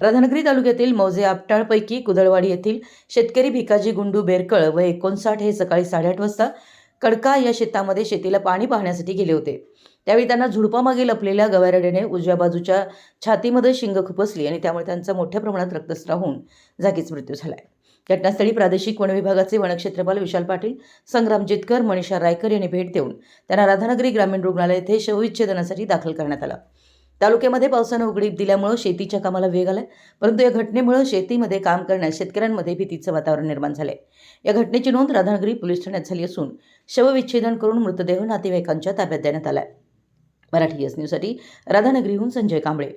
राधानगरी तालुक्यातील मौजे आपटाळपैकी कुदळवाडी येथील शेतकरी भिकाजी गुंडू बेरकळ व एकोणसाठ हे सकाळी साडेआठ वाजता कडका या शेतामध्ये शेतीला पाणी पाहण्यासाठी गेले होते. त्यावेळी त्यांना झुडपामागे लपलेल्या गवारेड्याने उजव्या बाजूच्या छातीमध्ये शिंग खुपसली आणि त्यामुळे त्यांचा मोठ्या प्रमाणात रक्तस्राव होऊन जागीच मृत्यू झाला आहे घटनास्थळी प्रादेशिक वन विभागाचे वनक्षेत्रपाल विशाल पाटील संग्राम जितकर मनीषा रायकर यांनी भेट देऊन त्यांना राधानगरी ग्रामीण रुग्णालय येथे शवविच्छेदनासाठी दाखल करण्यात आलं. तालुक्यामध्ये पावसानं उघडीप दिल्यामुळं शेतीच्या कामाला वेग आलाय. परंतु या घटनेमुळे शेतीमध्ये काम करण्यास शेतकऱ्यांमध्ये भीतीचं वातावरण निर्माण झालंय. या घटनेची नोंद राधानगरी पोलीस ठाण्यात झाली असून शवविच्छेदन करून मृतदेह नातेवाईकांच्या ताब्यात देण्यात आलाय. मराठी एस न्यूजसाठी राधानगरीहून संजय कांबळे.